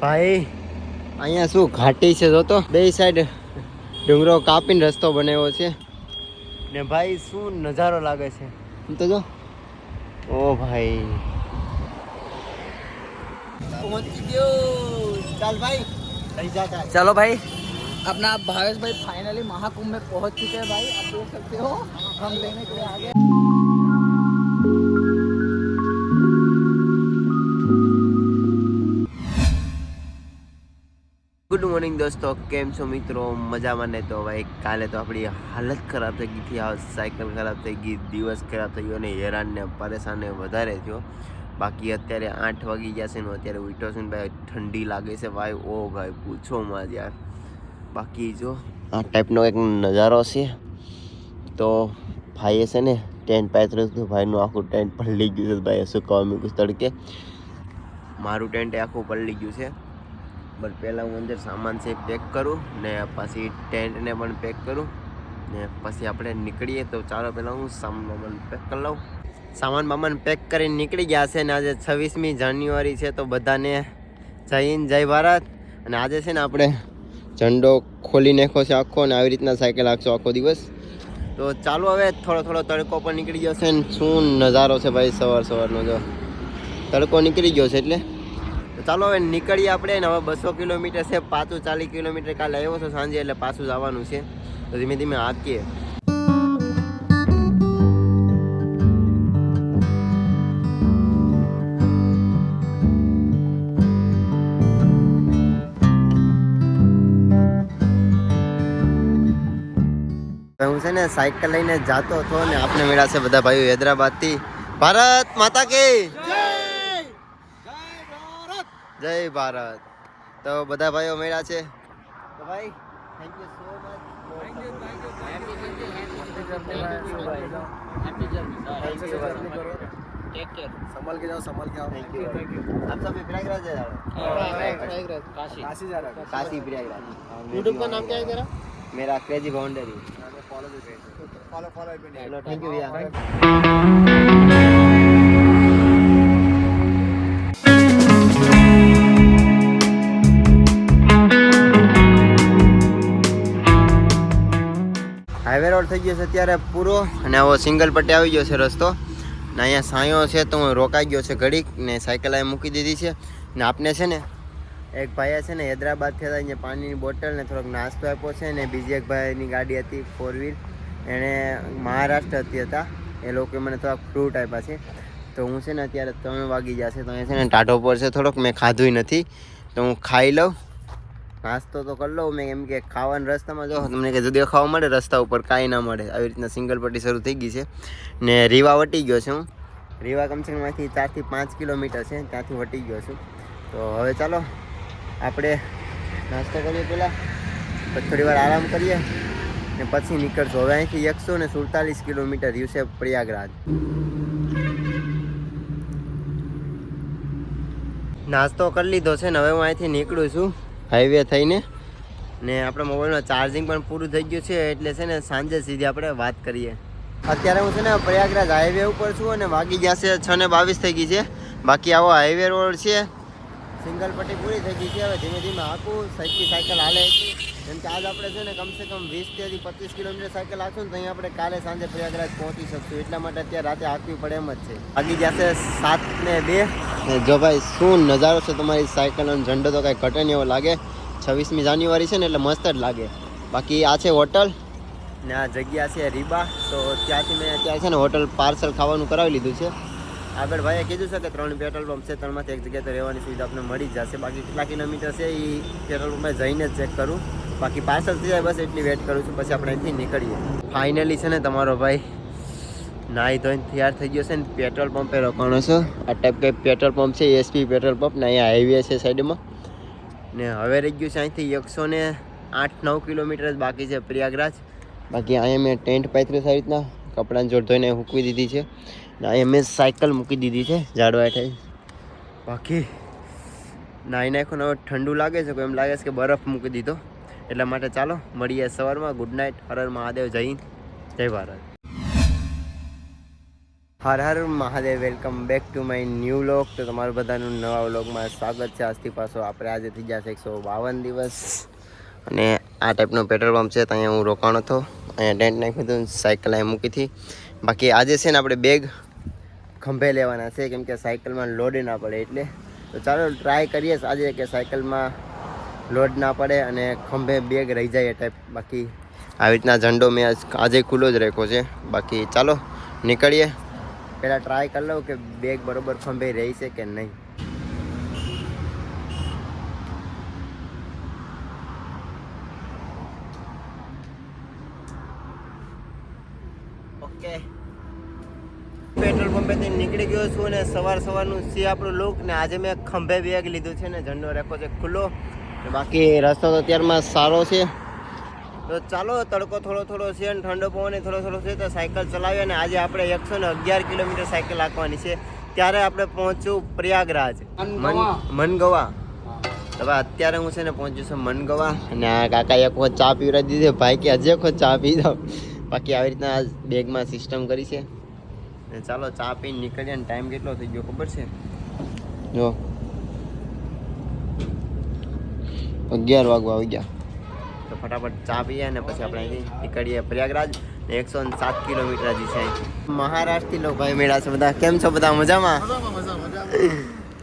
ભાઈ અહીંયા શું ઘાટી છે જોતો બે સાઈડ ડુંગરો કાપીને રસ્તો બનાવ્યો છે ને ભાઈ શું નજારો લાગે છે આમ તો જો ઓ ભાઈ ચાલ ભાઈ લઈ જા चलो भाई अपना भावेश भाई फाइनली महाकुंभ में पहुंच चुके हैं भाई आप देख सकते हो हम लेने के लिए आ ગુડ મોર્નિંગ દોસ્તો, કેમ છો મિત્રો? મજામાં ને તો ભાઈ, કાલે તો આપણી હાલત ખરાબ થઈ ગઈ હતી, આ સાયકલ ખરાબ થઈ ગઈ, દિવસ ખરાબ થઈ ગયો અને હેરાન ને પરેશાન ને વધારે થયો. બાકી અત્યારે આઠ વાગી ગયા છે ને અત્યારે ઉઠ્યો છું ને ભાઈ, ઠંડી લાગે છે ભાઈ. ઓ ભાઈ, પૂછો માં યાર. બાકી જો, આ ટાઈપનો એક નજારો છે. તો ભાઈએ છે ને ટેન્ટ હતું ભાઈનું આખું ટેન્ટ પલળી ગયું છે. ભાઈ શું કહો મૂકું તડકે મારું ટેન્ટ આખું પલળી ગયું છે. બટ પહેલાં હું અંદર સામાન છે પેક કરું ને પછી ટેન્ટને પણ પેક કરું ને પછી આપણે નીકળીએ તો ચાલો પહેલાં હું સામાન પેક કરી લઉં. સામાન બામાન પેક કરીને નીકળી ગયા છે ને આજે છવ્વીસમી જાન્યુઆરી છે તો બધાને જય હિન્દ, જય ભારત. અને આજે છે ને આપણે ઝંડો ખોલી નાખ્યો છે આખો અને આવી રીતના સાયકલ આખશો આખો દિવસ. તો ચાલો હવે થોડો થોડો તડકો પણ નીકળી ગયો છે ને શું નજારો છે ભાઈ સવાર સવારનો જો. તડકો નીકળી ગયો છે એટલે ચાલો હવે નીકળીએ આપણે ને હવે બસો કિલોમીટર છે, પાછું ચાલીસ કિલોમીટર કાલે આવ્યો છો સાંજે, એટલે પાછું જવાનું છે. તો ધીમે ધીમે હાંકીએ. હું છે ને સાયકલ લઈને જાતો હતો ને આપણે મેળા છે બધા ભાઈઓ હૈદરાબાદથી. ભારત માતા કી! જય ભારત તો બધા ભાઈઓ મળ્યા છે તો ભાઈ થેન્ક યુ સો संभल के जाओ संभल के आओ थैंक यू आप सब प्रयागराज जा रहे हो काशी काशी जा रहा है काशी प्रयागराज यूट्यूब का नाम क्या है तेरा मेरा crazy boundary follow follow follow चलो थैंक यू भैया રોડ થઈ ગયો છે અત્યારે પૂરો. અને આવો સિંગલ પટ્ટી આવી ગયો છે રસ્તો. ને અહીંયા સાયો છે તો હું રોકાઈ ગયો છે ઘડીક ને સાયકલ અહીં મૂકી દીધી છે. ને આપને છે ને, એક ભાઈએ છે ને હૈદરાબાદથી હતા, અહીંયા પાણીની બોટલ ને થોડોક નાસ્તો આપ્યો છે ને બીજી એક ભાઈની ગાડી હતી ફોર વ્હીલ એણે મહારાષ્ટ્રથી હતા એ લોકોએ મને થોડાક ફ્રૂટ આપ્યા છે. તો હું છે ને અત્યારે ત્રણ વાગી જશે તો અહીંયા છે ને ટાઢો પર છે થોડોક. મેં ખાધું નથી. તો હું ખાઈ લઉં. નાસ્તો તો કરી લઉં મેં એમ કે ખાવાના રસ્તામાં જો તમને કે જુદી ખાવા મળે, રસ્તા ઉપર કાંઈ ના મળે. આવી રીતના સિંગલ પટ્ટી શરૂ થઈ ગઈ છે. ને રીવા વટી ગયો છે. હું રીવા કમસે ચારથી પાંચ કિલોમીટર છે, ત્યાંથી વટી ગયો છું. તો હવે ચાલો, આપણે નાસ્તો કરીએ પહેલાં. પછી થોડી વાર આરામ કરીએ ને પછી નીકળશું. હવે અહીંથી એકસો ને સુડતાલીસ કિલોમીટર યુસેફ પ્રયાગરાજ. નાસ્તો કરી લીધો છે ને હવે હું અહીંથી નીકળું છું. હાઈવે થઈને. ને આપણા મોબાઈલમાં ચાર્જિંગ પણ પૂરું થઈ ગયું છે, એટલે છે ને સાંજે સીધી આપણે વાત કરીએ. અત્યારે હું છે ને પ્રયાગરાજ હાઈવે ઉપર છું અને વાગી છે છ ને બાવીસ થઈ ગઈ છે. બાકી આવો હાઈવે રોડ છે. સિંગલ પટ્ટી પૂરી થઈ ગઈ છે, હવે ધીમે ધીમે આખું સાયકલ સાયકલ હાલે. એટલી જેમ કે આજ આપણે છે ને કમસે કમ વીસથી પચીસ કિલોમીટર સાયકલ હાંકશું ને તો અહીં આપણે કાલે સાંજે પ્રયાગરાજ પહોંચી શકશું. એટલા માટે અત્યારે રાતે હાંકવી પડે એમ જ છે. બાકી જશે સાત ને બે જો ભાઈ શું નજારો છે તમારી સાયકલનો ઝંડો તો કાંઈ ઘટે નહીં એવો લાગે. છવ્વીસમી જાન્યુઆરી છે ને એટલે મસ્ત જ લાગે. બાકી આ છે હોટલ. ને આ જગ્યા છે રીબા. તો ત્યાંથી મેં ત્યાં છે ને હોટલ પાર્સલ ખાવાનું કરાવી લીધું છે. આગળ ભાઈએ કીધું છે કે ત્રણ પેટ્રોલ પંપ છે, ત્રણમાંથી એક જગ્યાએ તો રહેવાની સુવિધા આપણે મળી જશે. બાકી કેટલા કિલોમીટર છે એ પેટ્રોલ પંપે જઈને જ ચેક કરું. બાકી પાર્સલ થઈ જાય બસ એટલી વેટ કરું છું, પછી આપણે અહીંથી નીકળીએ. ફાઇનલી છે ને તમારો ભાઈ, નાહી ધોઈને તૈયાર થઈ ગયો છે ને પેટ્રોલ પંપે રોકાણો છે. આ ટાઈપ કંઈ પેટ્રોલ પંપ છે એસપી પેટ્રોલ પંપ ને અહીંયા હાઈવે છે સાઈડમાં ને હવે રહી ગયું છે અહીંથી એકસો ને આઠ નવ કિલોમીટર જ બાકી છે પ્રયાગરાજ. બાકી અહીંયા મેં ટેન્ટ પાથરી સારી રીતના, કપડાને જોડ ધોઈને મૂકવી દીધી છે. ને અહીંયા મેં સાયકલ મૂકી દીધી છે, ઝાડવા હેઠળ. બાકી નાહી નાખો હવે ઠંડુ લાગે છે એમ લાગે છે કે બરફ મૂકી દીધો. એટલા માટે ચાલો, મળીએ સવારમાં. ગુડ નાઇટ હરર મહાદેવ. જય જય ભારત. હર હર Mahadev. Welcome back to my new vlog તો તમારું બધાનું નવા વ્લોગમાં સ્વાગત છે. આજથી પાછો આપણે આજે થઈ જશે એકસો બાવન દિવસ. અને આ ટાઈપનો પેટ્રોલ પંપ છે. ત્યાં હું રોકાણો હતો. અહીંયા ટેન્ટ નાખ્યું હતું સાયકલ અહીં મૂકી હતી. બાકી આજે છે ને આપણે બેગ ખંભે લેવાના છે. કેમ કે સાયકલમાં લોડ ના પડે એટલે. તો ચાલો ટ્રાય કરીએ. આજે કે સાયકલમાં લોડ ના પડે અને ખંભે બેગ રહી જાય એ ટાઈપ બાકી આવી રીતના ઝંડો મેં આજે ખુલ્લો જ રાખ્યો છે. બાકી ચાલો, નીકળીએ. પહેલાં ટ્રાય કરી લઉં કે બેગ બરોબર ખંભે રહી છે કે નહીં. ઓકે. પેટ્રોલ પંપેથી નીકળી ગયો છું અને સવાર સવારનું છે આપણું લુક ને આજે મેં ખંભે બેગ લીધું છે ને ઝંડો રાખ્યો છે ખુલ્લો. બાકી રસ્તો તો અત્યારમાં સારો છે. તો ચાલો તડકો થોડો થોડો છે અને ઠંડો પવન થોડો થોડો છે તો સાયકલ ચલાવીએ અને આજે આપણે એકસો ને અગિયાર કિલોમીટર સાયકલ હાંકવાની છે. ત્યારે આપણે પહોંચ્યું પ્રયાગરાજ. મન મનગવા. હવે અત્યારે હું છે ને પહોંચ્યું છું મનગવા અને આ કાકા એક વખત ચા પીવડાવી દીધી. ભાઈ કે હજી વખત ચા પી દો. બાકી આવી રીતના બેગમાં સિસ્ટમ કરી છે. ચાલો ચા પીને નીકળીએ અને ટાઈમ કેટલો થઈ ગયો ખબર છે? જો. અગિયાર વાગવા આવી ગયા તો ફટાફટ ચા પીએ અને પછી આપણે અહીંથી નીકળીએ પ્રયાગરાજ ને એકસો ને સાત કિલોમીટર હજી છે અહીંથી. મહારાષ્ટ્રથી લોકો ભાઈ મેળા છે બધા કેમ છો બધા મજામાં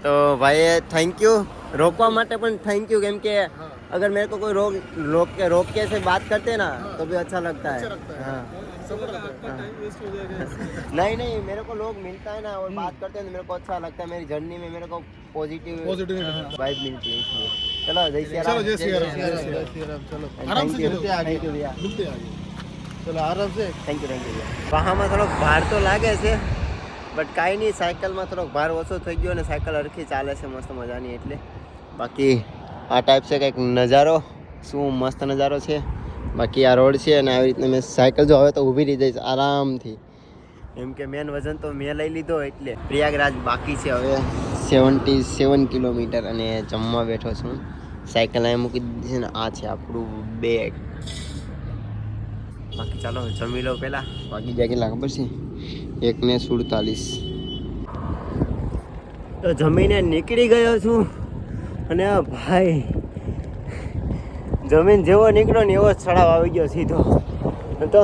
તો ભાઈએ થેન્ક યુ રોકવા માટે પણ થેન્ક યુ કેમ કે अगर मेरे को कोई रोक रोक के रोक के से बात करते ना तो भी अच्छा लगता है हाँ नहीं नहीं मेरे को लोग मिलता है ना और बात करते हैं तो मेरे को अच्छा लगता है मेरी जर्नी में मेरे को पॉजिटिव पॉजिटिव वाइब मिलती है इसलिए चलो जय श्री चलो राम जय श्री राम जय जय श्री श्री राम। राम चलो And आराम thank से you, मिलते हैं आगे thank you भैया। मिलते हैं आगे चलो आराम से થેન્ક યુ થેન્ક યુ વાહામાં થોડોક ભાર તો લાગે છે બટ કાંઈ નહીં સાયકલમાં થોડોક ભાર ઓછો થઈ ગયો અને સાયકલ હરખી ચાલે છે મસ્ત મજાની એટલે બાકી આ ટાઈપ છે કંઈક નજારો શું મસ્ત નજારો છે બાકી આ રોડ છે અને આવી રીતના મેં સાયકલ જો હવે તો ઊભી રહી જઈશ આરામથી એમ કે મેન વજન તો મેં લઈ લીધો એટલે પ્રયાગરાજ બાકી છે હવે સેવન્ટી સેવન કિલોમીટર અને જમવા બેઠો છું. સાયકલ અહીં મૂકી દીધી છે ને આ છે આપણું બેગ. બાકી ચાલો જમી લો પહેલાં. બાકી જ્યાં કેટલા ખબર છે? એકને સુડતાલીસ. તો જમીને નીકળી ગયો છું. અને ભાઈ જમીન જેવો નીકળ્યો ને એવો ચડાવ આવી ગયો સીધો. તો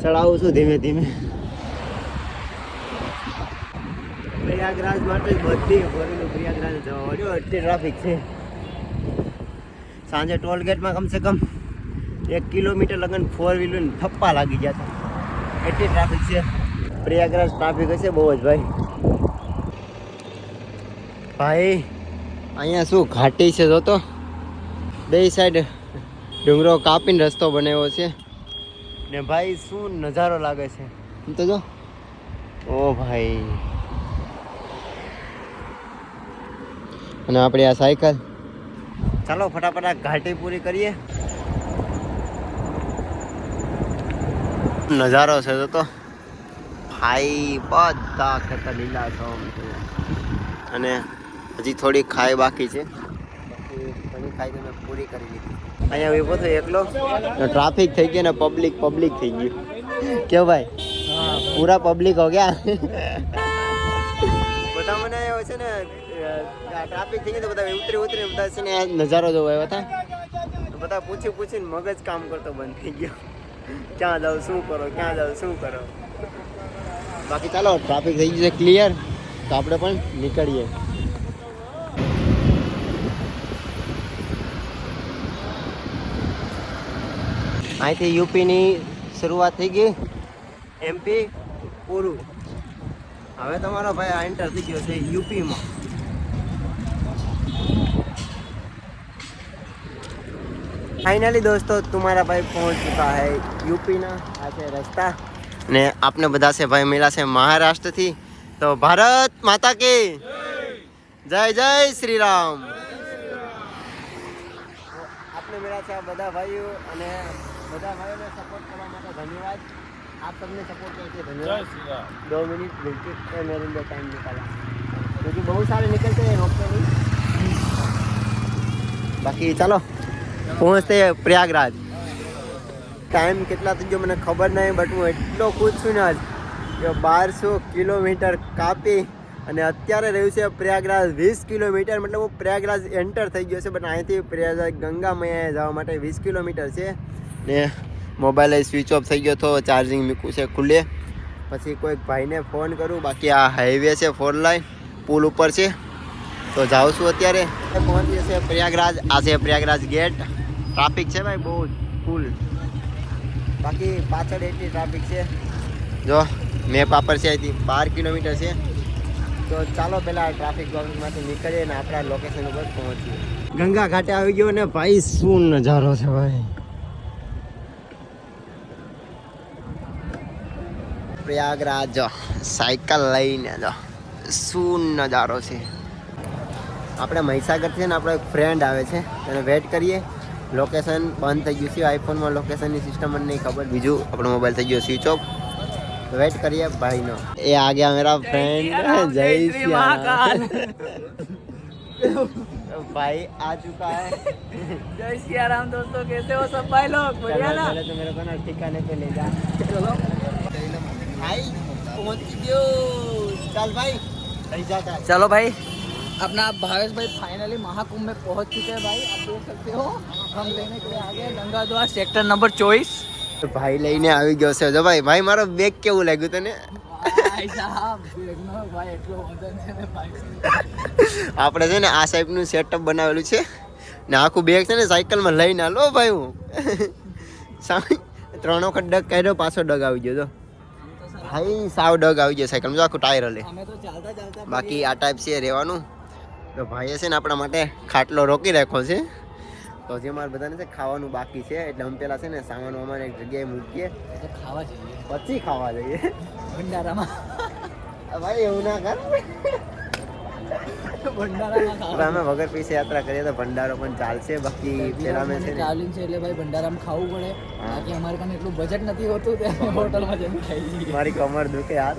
ચડાવું છું ધીમે ધીમે. પ્રયાગરાજ માટે બધી ભરેલું પ્રયાગરાજ જવા મળ્યો એટલી ટ્રાફિક છે. સાંજે ટોલ ગેટમાં કમસે કમ એક કિલોમીટર લગન ફોર વ્હીલર થપ્પા લાગી ગયા હતા. એટલી ટ્રાફિક છે. પ્રયાગરાજ ટ્રાફિક હશે બહુ જ ભાઈ. ભાઈ, અહીંયા શું ઘાટી છે જોતો? બે સાઈડ ડુંગરો કાપીને રસ્તો બનાવ્યો છે. ને ભાઈ શું નજારો લાગે છે. તો જો. ઓ ભાઈ. અને આપણે આ સાયકલ. ચાલો ફટાફટ આ ઘાટી પૂરી કરીએ. નજારો છે તો ભાઈ બધા ખેતર લીલા છમ અને હજી થોડી ખાઈ બાકી છે. ઘણી ખાઈ તો મેં પૂરી કરી લીધી. અહીંયા ઊભો થયો એકલો. ટ્રાફિક થઈ ગયો ને પબ્લિક પબ્લિક થઈ ગયું. કેવું ભાઈ? પૂરા પબ્લિક હો ગયા? બધા મને એવો છે ને ટ્રાફિક થઈ ગયું તો બધા ઉતરી ઉતરી બધા છે ને નજારો જોવા આવ્યા હતા. બધા પૂછી પૂછીને મગજ કામ કરતો બંધ થઈ ગયો. ક્યાં જાવ શું કરો, ક્યાં જાવ શું કરો. બાકી ચાલો ટ્રાફિક થઈ ગયું છે ક્લિયર તો આપણે પણ નીકળીએ. અહીંથી યુપીની શરૂઆત થઈ ગઈ. એમપી પૂરું. હવે તમારો ભાઈ આ એન્ટર થઈ ગયો છે યુપીમાં ફાઇનલી દોસ્તો, તમારા ભાઈ પહોંચ ચૂકા હે યુપીના આ છે રસ્તા. ને આપણે બધા છે ભાઈ મેળા છે મહારાષ્ટ્રથી. તો ભારત માતા કે જય. જય શ્રી રામ આપણે મેળા છે આ બધા ભાઈઓ અને બધા ભાઈઓને સપોર્ટ કરવા માટે ધન્યવાદ. આપ सबने सपोर्ट किया इसलिए धन्यवाद दो मिनट बिल्कुल मेरे लिए टाइम निकाला क्योंकि बहुत सारे निकलते हैं रोकते नहीं બાકી ચાલો પહોંચતે પ્રયાગરાજ ટાઈમ કેટલા થઈ ગયો મને ખબર નહીં બટ હું એટલો ખુશ છું ને આજ કે બારસો કિલોમીટર કાપી અને અત્યારે રહ્યું છે પ્રયાગરાજ વીસ કિલોમીટર મતલબ હું પ્રયાગરાજ એન્ટર થઈ ગયો છે બટ અહીંથી પ્રયાગરાજ ગંગા મૈયા જવા માટે વીસ કિલોમીટર છે ને મોબાઈલ સ્વિચ ઓફ થઈ ગયો તો ચાર્જિંગ મૂકું છે ખુલ્લે. પછી કોઈક ભાઈને ફોન કરું. બાકી આ હાઈવે છે ફોર લાઈન પુલ ઉપર છે. તો જાઉં છું અત્યારે. પહોંચીએ છે પ્રયાગરાજ. આ છે પ્રયાગરાજ ગેટ ટ્રાફિક છે ભાઈ, બહુ ફૂલ બાકી પાછળ એટલી ટ્રાફિક છે. જો મેપ આપર છે અહીંથી. બાર કિલોમીટર છે. તો ચાલો પહેલાં ટ્રાફિકમાંથી નીકળીએ ને આપણા લોકેશન ઉપર પહોંચીએ. ગંગા ઘાટે આવી ગયો ને ભાઈ, શું નજારો છે ભાઈ. પ્રયાગરાજ સાયકલ લઈને જો શું નજારો છે આપણે મહીસાગર છે ને આપણો એક ફ્રેન્ડ આવે છે એને વેટ કરીએ લોકેશન બંધ થઈ ગયું છે આઈફોનમાં લોકેશનની સિસ્ટમ મને નહીં ખબર બીજું આપણો મોબાઈલ થઈ ગયો સ્વિચ ઓફ વેટ કરીએ ભાઈનો એ આ ગયા મેરા ફ્રેન્ડ જય શ્રી રામ भाई आ चुका है जय सिया राम दोस्तों कैसे हो सब भाई लोग बढ़िया ना पहले तो मेरे को ना ठिकाने पे ले जा चलो भाई पहुंच गयो चल भाई नहीं जाता चलो भाई अपना भावेश भाई फाइनली महाकुंभ में पहुंच चुके हैं भाई आप देख सकते हो हम लेने के लिए आ गए गंगा द्वार सेक्टर नंबर चौबीस તો ભાઈ લઈને આવી ગયો છે જો ભાઈ ભાઈ મારો બેગ કેવું લાગ્યું તને ભાઈ સાહેબ બેગનો ભાઈ એટલો વજન છે ને ભાઈ આપણે છે ને આ ટાઈપનું સેટઅપ બનાવેલું છે ને આખું બેગ છે ને સાયકલમાં લઈને આલો ભાઈ હું સામે ત્રણ વખત ડગ કાઢ્યો પાછો ડગ આવી ગયો તો ભાઈ સાવ ડગ આવી જાય સાયકલ. જો આખું ટાયર હલે. ચાલતા ચાલતા બાકી આ ટાઈપ છે રહેવાનું. તો ભાઈએ છે ને આપણા માટે ખાટલો રોકી રાખ્યો છે. તો જે મારે બધાને છે ખાવાનું બાકી છે એટલે અમે પેલા છે ને સામાન વામાન એક જગ્યાએ મૂકીએ. ખાવા જઈએ. પછી ખાવા જઈએ. ભંડારામાં. ભાઈ એવું ના કર. અમે વગર પૈસે યાત્રા કરીએ તો ભંડારો પણ ચાલશે. બાકી પેલા મેં છે ટ્રાવેલિંગ છે એટલે ભાઈ ભંડારામાં ખાવું પડે. બાકી અમારે કને એટલું બજેટ નથી હોતું તે હોટલમાં જઈને ખાઈ મારી કમર દુખે યાર.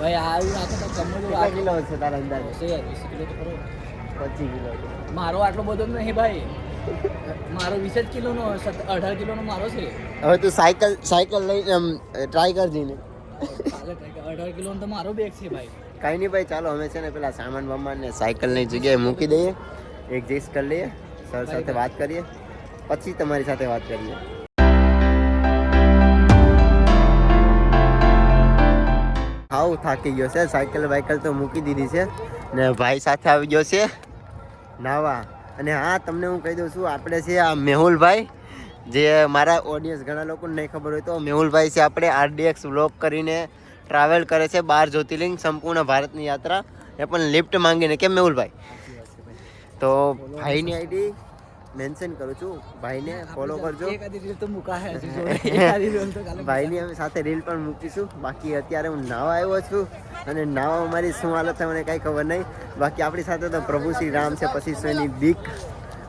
ભાઈ આ નાખે તો કમર કેટલા કિલો છે તારા અંદાજે? છે યાર વીસ કિલો તો ખરો. પચીસ કિલો મારો આટલો બધો નહીં ભાઈ. મારો વીસ જ કિલોનો અઢાર કિલોનો મારો છે. હવે તું સાયકલ સાયકલ લઈ ટ્રાય કરજી ને. અઢાર કિલોનો તો મારો બેગ છે ભાઈ. કાંઈ નહીં ભાઈ ચાલો અમે છે ને પેલા સામાન વામાન ને સાયકલની જગ્યાએ મૂકી દઈએ. એડજસ્ટ કરી લઈએ સર સાથે વાત કરીએ પછી તમારી સાથે વાત કરીએ. હાઉ થાકી ગયો છે સાયકલ બાયકલ તો મૂકી દીધી છે ને ભાઈ સાથે આવી ગયો છે. નાવા. અને હા તમને હું કહી દઉં છું આપણે છે આ મેહુલભાઈ જે મારા ઓડિયન્સ ઘણા લોકોને નહીં ખબર હોય તો મેહુલભાઈ છે આપણે આરડીએક્સ વ્લોગ કરીને ટ્રાવેલ કરે છે બાર જ્યોતિર્લિંગ સંપૂર્ણ ભારતની યાત્રા. એ પણ લિફ્ટ માંગીને કેમ મેહુલભાઈ? તો ભાઈની આઈડી મેન્શન કરું છું. ભાઈને ફોલો કરજો. ભાઈની અમે સાથે રીલ પણ મૂકીશું. બાકી અત્યારે હું નાવા આવ્યો છું અને નાવા મારી શું હાલત છે મને કાંઈ ખબર નહીં. બાકી આપણી સાથે તો પ્રભુ શ્રી રામ છે પછી એની બીક.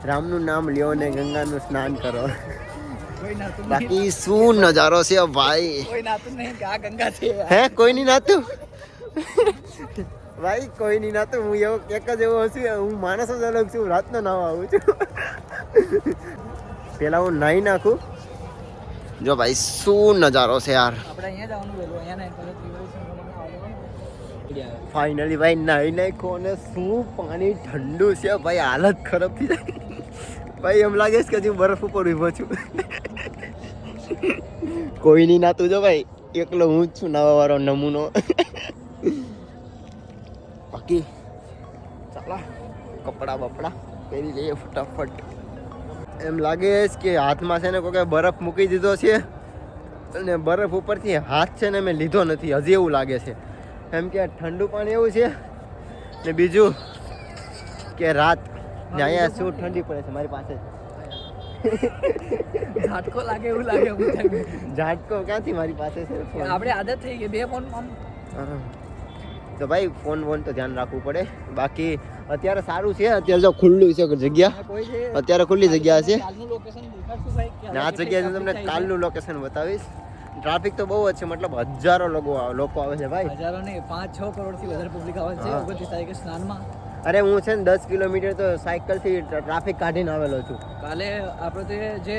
રામનું નામ લ્યો ને ગંગાનું સ્નાન કરો. બાકી શું નજારો છે ભાઈ હે કોઈ નહીં નાતું ભાઈ કોઈ નહીં નાતું હું એવો એક જ એવો છું હું માણસ જ અલગ છું રાતનો નાવા આવું છું પેલા હું નાહી નાખું જો ભાઈ શું નજારો છે યાર. ફાઇનલી ભાઈ નાહી નાખો અને શું પાણી ઠંડુ છે ભાઈ હાલત ખરાબ થઈ જાય ભાઈ એમ લાગે છે કે હજી બરફ ઉપર ઊભો છું કોઈ નહીં નાતું જો ભાઈ, એકલો હું છું નાવા વાળો નમૂનો. બાકી, ચાલો, કપડા બપડા પહેરી લઈએ ફટાફટ. એમ લાગે છે કે હાથમાં છે ને કોઈ બરફ મૂકી દીધો છે અને બરફ ઉપરથી હાથ છે ને મેં લીધો નથી. હજી એવું લાગે છે. એમ કે ઠંડુ પાણી એવું છે. ને બીજું કે રાત. ને અહીંયા શું ઠંડી પડે છે મારી પાસે? ઝાટકો લાગે એવું લાગે ઝાટકો ક્યાંથી મારી પાસે છે આપણે આદત થઈ ગઈ બે ફોન તો ભાઈ ફોન વોન તો ધ્યાન રાખવું પડે. બાકી અત્યારે સારું છે અત્યારે જો ખુલ્લું છે જગ્યા. અત્યારે ખુલ્લી જગ્યા છે. આ જગ્યા જગ્યાએ તમને કાલનું લોકેશન બતાવીશ. ટ્રાફિક તો બહુ જ છે મતલબ હજારો લોકો લોકો આવે છે ભાઈ. હજારો નહીં પાંચ છ કરોડથી વધારે પબ્લિક આવે છે. ઓગણત્રીસ તારીખે સ્નાનમાં. અરે હું છે ને દસ કિલોમીટર તો સાયકલથી ટ્રાફિક કાઢીને આવેલો છું. કાલે આપણે તે જે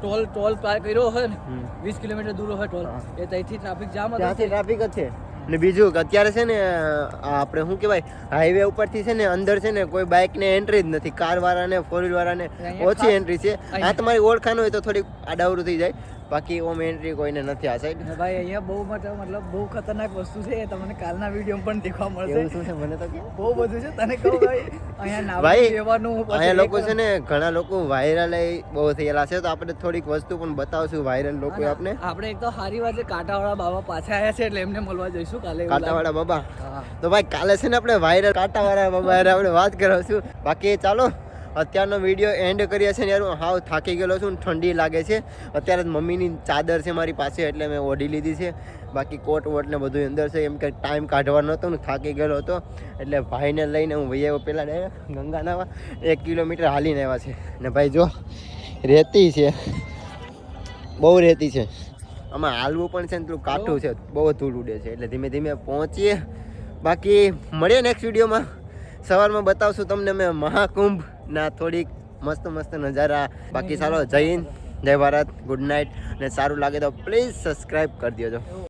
ટોલ ટોલ પાર કર્યો હોય ને વીસ કિલોમીટર દૂર હોય ટોલ. એ ત્યાંથી ટ્રાફિક જામ હતો ત્યાંથી ટ્રાફિક જ છે. ને બીજું કે અત્યારે છે ને આપણે શું કહેવાય હાઈવે ઉપરથી છે ને અંદર છે ને કોઈ બાઇકને એન્ટ્રી જ નથી. કાર વાળાને ફોર વ્હીલ વાળાને ઓછી એન્ટ્રી છે. આ તમારી ઓળખાણ હોય તો થોડીક આડાવરું થઈ જાય. બાકી ઓમ એન્ટ્રી કોઈને નથી આ સાઈડ ભાઈ અહીંયા બહુ મતલબ બહુ ખતરનાક વસ્તુ છે એ તમને કાલના વીડિયો પણ દેખવા મળશે. શું છે? મને તો બહુ બધું છે તને કહું ભાઈ અહીંયા નાવા ભાઈ લેવાનું અહીંયા લોકો છે ને ઘણા લોકો વાયરલ બહુ થયેલા છે તો આપણે થોડીક વસ્તુ પણ બતાવશું વાયરલ લોકો આપણે આપણે એક તો સારી વાત છે કાંટાવાળા બાબા પાછા આવ્યા છે એટલે એમને મળવા જઈશું કાલે કાંટાવાળા બાબા? તો ભાઈ કાલે છે ને આપણે વાયરલ કાંટાવાળા બાબા આપણે વાત કરાવશું. બાકી ચાલો અત્યારનો વીડિયો એન્ડ કરીએ છીએ યાર, હું હાવ થાકી ગયેલો છું ઠંડી લાગે છે. અત્યારે મમ્મીની ચાદર છે મારી પાસે, એટલે મેં ઓઢી લીધી છે. બાકી કોટ વોટ ને બધું અંદર છે, એમ કે ટાઈમ કાઢવાનો હતો ને, થાકી ગયેલો હતો. એટલે ભાઈને લઈને હું ભાઈ આવ્યો પહેલાં ડાયરેક્ટ ગંગા એક કિલોમીટર હાલીને આવ્યા છે. ને ભાઈ જો, રેતી છે. બહુ રેતી છે. આમાં હાલવું પણ છે ને પેલું કાઠું છે, બહુ ધૂળ ઉડે છે. એટલે ધીમે ધીમે પહોંચીએ. બાકી મળીએ નેક્સ્ટ વિડીયોમાં સવારમાં બતાવશું તમને મેં મહાકુંભના થોડીક મસ્ત મસ્ત નજારા. બાકી સારો જય હિન્દ, જય ભારત, ગુડ નાઇટ ને સારું લાગે તો પ્લીઝ સબસ્ક્રાઈબ કરી દેજો.